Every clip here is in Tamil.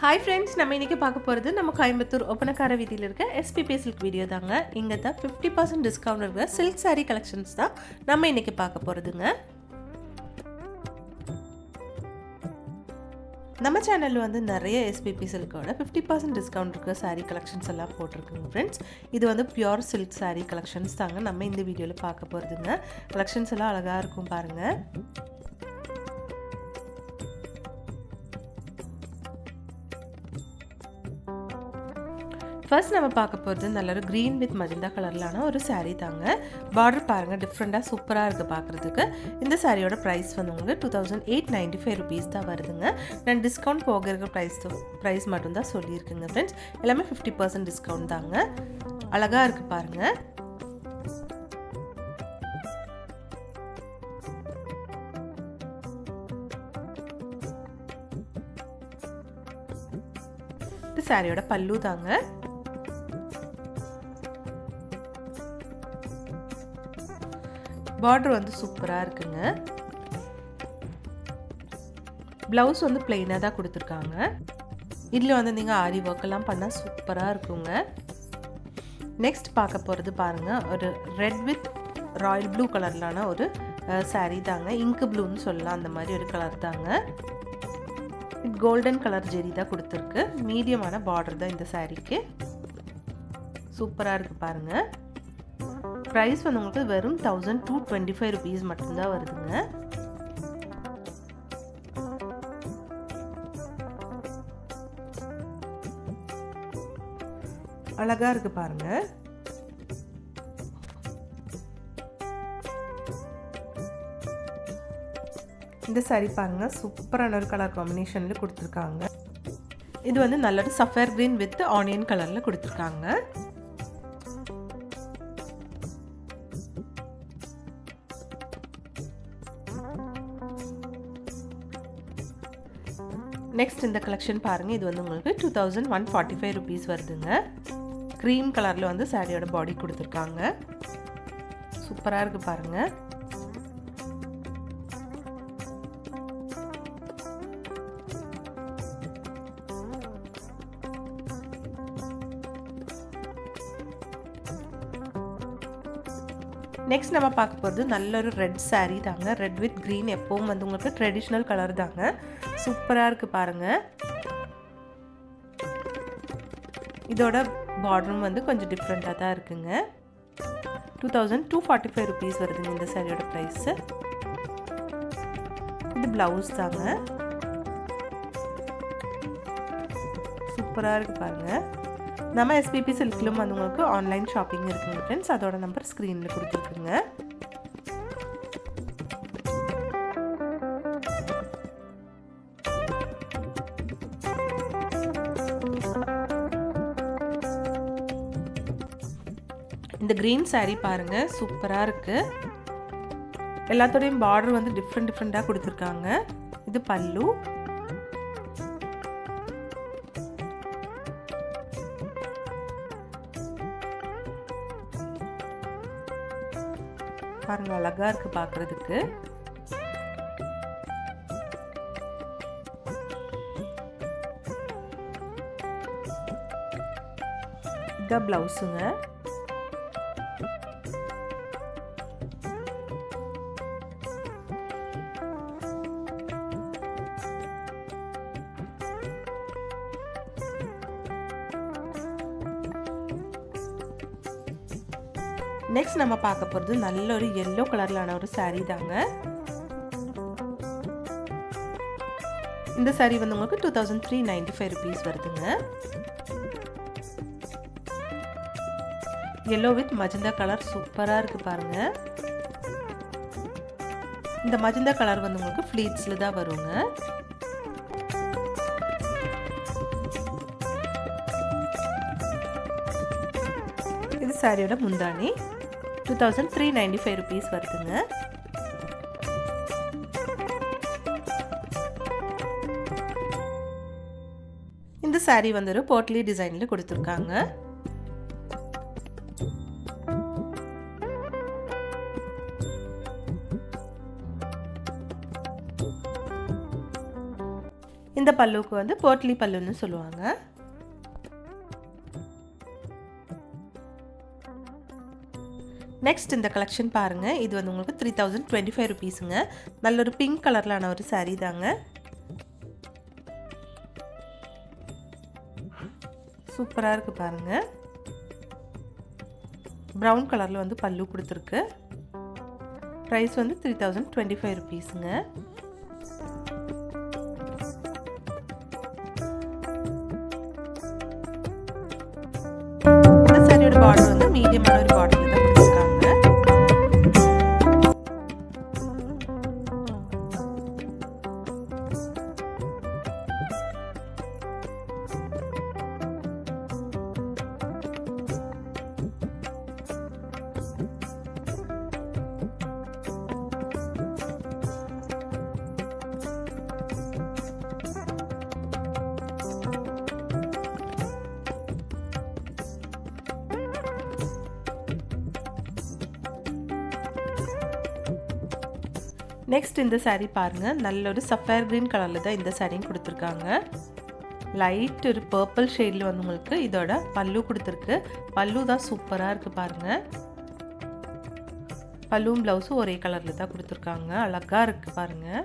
ஹாய் ஃப்ரெண்ட்ஸ் நம்ம இன்றைக்கி பார்க்க போகிறது நம்ம கோயம்புத்தூர் ஒப்பனக்கார வீதியில் இருக்க எஸ்பிபி சில்க் வீடியோ தாங்க. இங்கே தான் ஃபிஃப்டி பர்சன்ட் டிஸ்கவுண்ட் இருக்கிற சில்க் saree கலெக்ஷன்ஸ் தான் நம்ம இன்றைக்கி பார்க்க போகிறதுங்க நம்ம சேனலில் வந்து நிறைய எஸ்பிபி சில்கோட ஃபிஃப்டி பர்சன்ட் டிஸ்கவுண்ட் இருக்கிற சாரீ கலெக்ஷன்ஸ் எல்லாம் போட்டிருக்குங்க ஃப்ரெண்ட்ஸ் இது வந்து பியோர் சில்க் சாரீ கலெக்ஷன்ஸ் தாங்க நம்ம இந்த வீடியோவில் பார்க்க போகிறதுங்க கலெக்ஷன்ஸ் எல்லாம் அழகாக இருக்கும் பாருங்கள் ஃபர்ஸ்ட் நம்ம பார்க்க போகிறது நல்ல ஒரு க்ரீன் வித் மஜந்தா கலர்லான ஒரு சாரீ தாங்க. பார்டர் பாருங்கள் டிஃப்ரெண்ட்டாக சூப்பராக இருக்குது பார்க்குறதுக்கு. இந்த சாரியோட ப்ரைஸ் வந்து உங்களுக்கு two thousand eight ninety five rupees தான் வருதுங்க. நான் டிஸ்கவுண்ட் போக இருக்க ப்ரைஸ் ப்ரைஸ் மட்டும்தான் சொல்லியிருக்குங்க ஃப்ரெண்ட்ஸ் எல்லாமே ஃபிஃப்டி பர்சன்ட் டிஸ்கவுண்ட் தாங்க. அழகாக இருக்குது பாருங்கள் சாரியோட பல்லு தாங்க. பார்டர் வந்து சூப்பராக இருக்குங்க. ப்ளவுஸ் வந்து பிளெயினாக தான் கொடுத்துருக்காங்க. இதில் வந்து நீங்கள் ஆரி ஒர்க்கெல்லாம் பண்ணால் சூப்பராக இருக்குங்க. நெக்ஸ்ட் பார்க்க போகிறது பாருங்கள் ஒரு ரெட் வித் ராயல் ப்ளூ கலர்லான ஒரு saree தாங்க. இங்கு ப்ளூன்னு சொல்லலாம். அந்த மாதிரி ஒரு கலர் தாங்க. கோல்டன் கலர் ஜெரி தான் கொடுத்துருக்கு. மீடியமான பார்டர் தான் இந்த சாரீக்கு சூப்பராக இருக்குது பாருங்கள் ப்ரைஸ் வந்து உங்களுக்கு வெறும் thousand two twenty five rupees மட்டும்தான் வருதுங்க. அழகாக இருக்குது பாருங்கள் இந்த சாரி பாருங்க சூப்பரான ஒரு கலர் காம்பினேஷனில் கொடுத்துருக்காங்க. இது வந்து நல்ல ஒரு சஃபர் கிரீன் வித் ஆனியன் கலரில் கொடுத்துருக்காங்க. நெக்ஸ்ட் இந்த கலெக்ஷன் பாருங்கள் இது வந்து உங்களுக்கு two thousand one forty five rupees வருதுங்க. க்ரீம் கலரில் வந்து சாரியோட பாடி கொடுத்துருக்காங்க. சூப்பராக இருக்குது பாருங்கள் நெக்ஸ்ட் நம்ம பார்க்க போகிறது நல்ல ஒரு ரெட் saree தாங்க. ரெட் வித் க்ரீன் எப்போவும் வந்து உங்களுக்கு ட்ரெடிஷ்னல் கலர் தாங்க. சூப்பராக இருக்குது பாருங்கள் இதோட பார்டரும் வந்து கொஞ்சம் டிஃப்ரெண்ட்டாக தான் இருக்குங்க. Two thousand two forty five rupees வருதுங்க இந்த சாரியோட ப்ரைஸு இது ப்ளவுஸ் தாங்க. சூப்பராக இருக்குது பாருங்கள் நம்ம எஸ்பிபி சில்க்லும் வந்து உங்களுக்கு ஆன்லைன் ஷாப்பிங் இருக்குங்க ஃப்ரெண்ட்ஸ் அதோட நம்பர் ஸ்க்ரீனில் கொடுத்துருக்குங்க. இந்த க்ரீன் சாரீ பாருங்க சூப்பராக இருக்குது எல்லாத்தோடையும் பார்டர் வந்து டிஃப்ரெண்ட் டிஃப்ரெண்ட்டாக கொடுத்துருக்காங்க. இது பல்லு. பாருங்க அழகா இருக்கு பாக்குறதுக்கு. இதான் ப்ளவுஸுங்க நெக்ஸ்ட் நம்ம பார்க்க போகிறது நல்ல ஒரு எல்லோ கலர்லான ஒரு சாரீ தாங்க. இந்த saree வந்து உங்களுக்கு two thousand three ninety five rupees வருதுங்க. எல்லோ வித் மஜந்தா கலர் சூப்பராக இருக்குது பாருங்க. இந்த மஜந்தா கலர் வந்து உங்களுக்கு ஃப்ளீட்ஸில் தான் வருங்க. இது சாரியோட முந்தானி two thousand three ninety five rupees வருதுங்க. இந்த சாரீ வந்து ஒரு போட்லி டிசைனில் கொடுத்துருக்காங்க. இந்த பல்லுக்கு வந்து போட்லி பல்லுன்னு சொல்லுவாங்க. நெக்ஸ்ட் இந்த கலெக்ஷன் பாருங்கள் இது வந்து உங்களுக்கு த்ரீ தௌசண்ட் டுவெண்ட்டி ஃபைவ் ருபீஸுங்க நல்ல ஒரு பிங்க் கலர்லான ஒரு சாரீ தாங்க. சூப்பராக இருக்குது பாருங்கள் ப்ரௌன் கலரில் வந்து பல்லு கொடுத்துருக்கு. ப்ரைஸ் வந்து த்ரீ தௌசண்ட் டுவெண்ட்டி ஃபைவ் ருபீஸுங்க இந்த சாரியோட பார்டர் வந்து மீடியமான ஒரு பார்டரில் நெக்ஸ்ட் இந்த சேரீ பாருங்கள் நல்ல ஒரு சஃபயர் க்ரீன் கலரில் தான் இந்த சாரியும் கொடுத்துருக்காங்க. லைட் ஒரு பர்பிள் ஷேடில் வந்து உங்களுக்கு இதோட பல்லு கொடுத்துருக்கு. பல்லு தான் சூப்பராக இருக்குது பாருங்கள் பல்லுவும் ப்ளவுஸும் ஒரே கலரில் தான் கொடுத்துருக்காங்க. அழகாக இருக்குது பாருங்கள்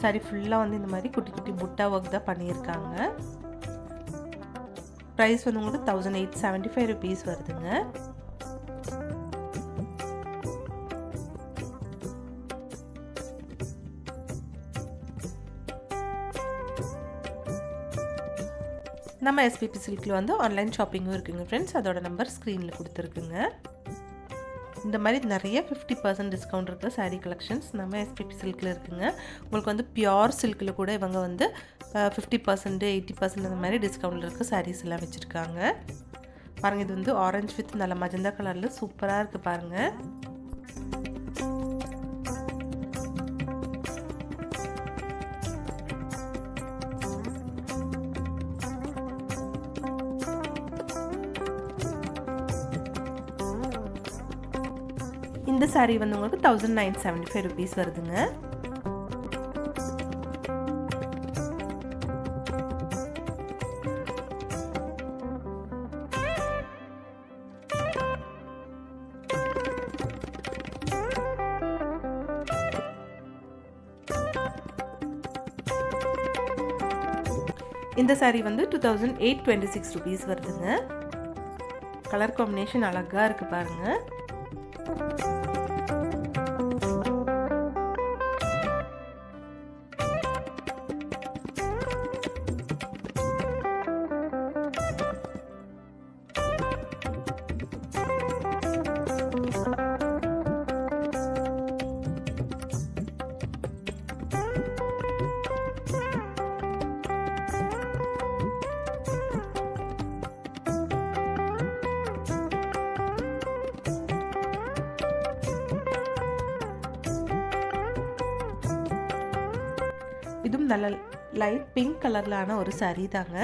சாரி ஃபுல்லாக வந்து இந்த மாதிரி குட்டி குட்டி புட்டா ஒர்க் தான் பண்ணியிருக்காங்க. ப்ரைஸ் வந்து உங்களுக்கு thousand eight seventy five rupees வருதுங்க. நம்ம எஸ்பிபி சில்கில் வந்து ஆன்லைன் ஷாப்பிங்கும் இருக்குங்க ஃப்ரெண்ட்ஸ் அதோட நம்பர் ஸ்க்ரீனில் கொடுத்துருக்குங்க. இந்த மாதிரி நிறைய ஃபிஃப்டி பர்சன்ட் டிஸ்கவுண்ட் இருக்கிற சாரீ கலெக்ஷன்ஸ் நம்ம எஸ்பிபி சில்கில் இருக்குங்க. உங்களுக்கு வந்து பியோர் சில்கில் கூட இவங்க வந்து ஃபிஃப்டி பர்சன்ட் எயிட்டி பர்சன்ட் அந்த மாதிரி டிஸ்கவுண்டில் இருக்க சாரீஸ் எல்லாம் வச்சுருக்காங்க. பாருங்கள் இது வந்து ஆரஞ்சு வித் நல்ல மஜந்தா கலரில் சூப்பராக இருக்குது பாருங்கள் இந்த சாரீ வந்து உங்களுக்கு thousand nine seventy five rupees வருதுங்க. இந்த saree வந்து two thousand eight twenty six rupees வருதுங்க. கலர் காம்பினேஷன் அழகாக இருக்குது பாருங்கள் இதுவும் நல்ல லைட் பிங்க் கலர்லான ஒரு சாரீ தாங்க.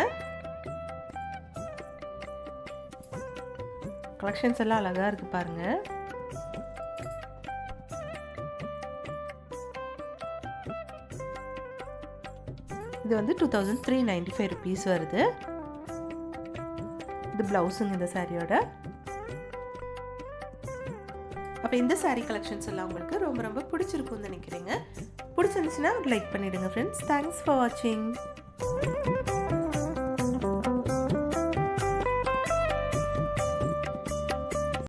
கலெக்ஷன்ஸ் எல்லாம் அழகாக இருக்குது பாருங்க. இது வந்து two thousand three ninety five rupees வருது. இது ப்ளவுஸுங்க இந்த சாரியோட அப்போ இந்த சாரீ கலெக்ஷன்ஸ் எல்லாம் உங்களுக்கு ரொம்ப ரொம்ப பிடிச்சிருக்கும்னு நினைக்கிறீங்க. பிடிச்சிருந்துச்சுன்னா லைக் பண்ணிவிடுங்க ஃப்ரெண்ட்ஸ் தேங்க்ஸ் ஃபார் வாட்சிங்